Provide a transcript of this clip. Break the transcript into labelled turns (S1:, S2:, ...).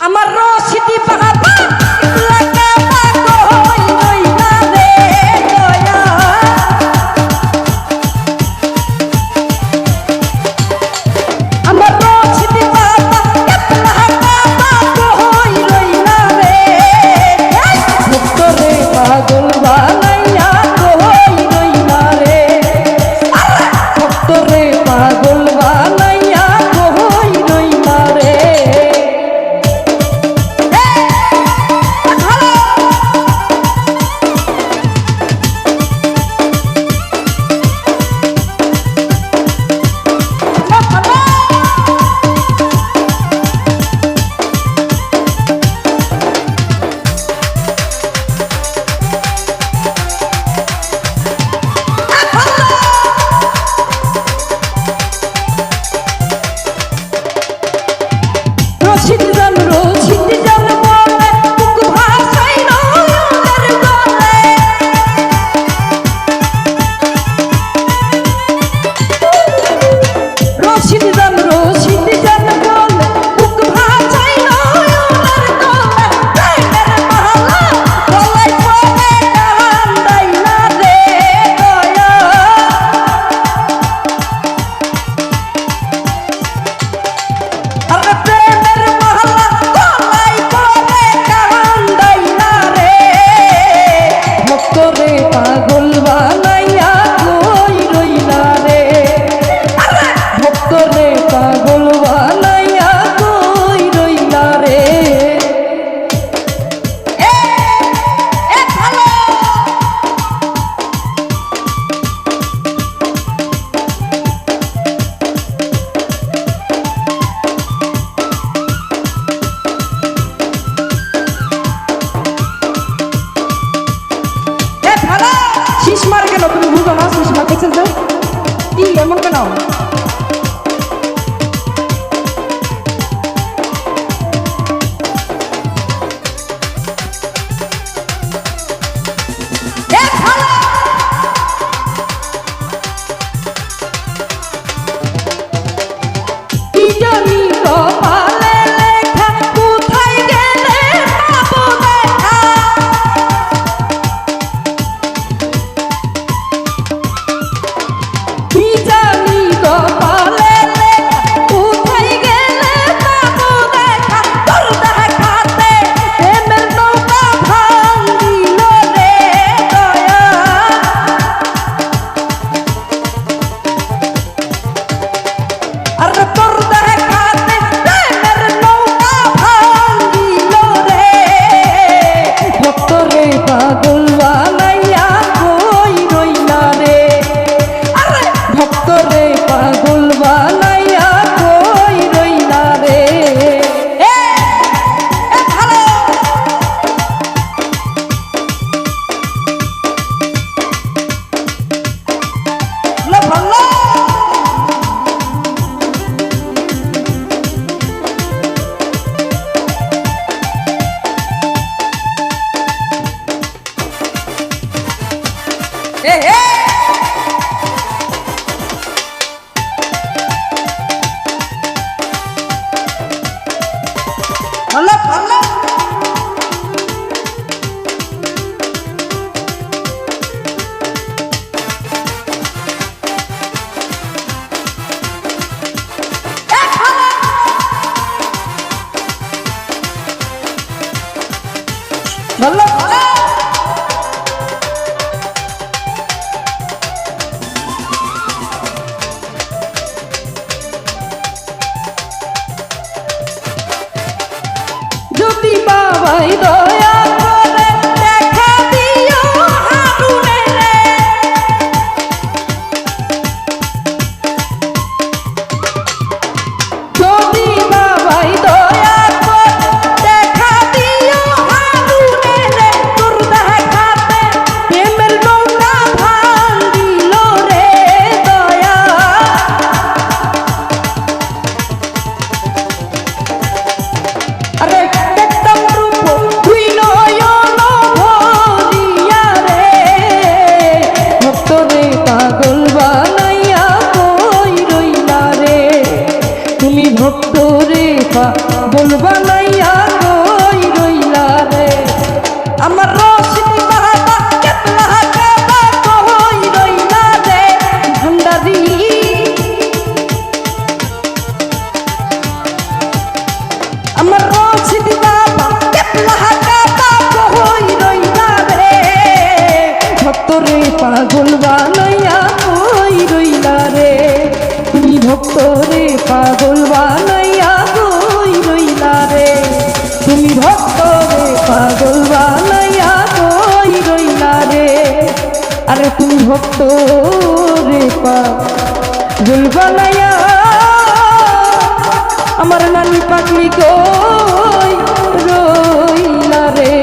S1: আমার রশিদি পাহাড় লাগতেছে যে কি এমন কেন? Yummy! હલપ હલપ હલપ હલપ হয় দয়া ভক্ত রে পাগল বানাইয়া কই রইলা রে? আমার রশ্মি বাহাবা, কেতলা কাবা কই রইলা রে? ভণ্ডারি আমার রশ্মি বাবা কেতলা কাবা কই রইলা রে? ভক্ত রে পাগল ভক্ত রে পাগল বানাইয়া কই রইলা রে? তুমি ভক্ত রে পাগল বানাইয়া কই রইলা রে? আরে তুমি ভক্ত রে পাগল বানাইয়া আমার নানি পাগলি কই রইলা রে?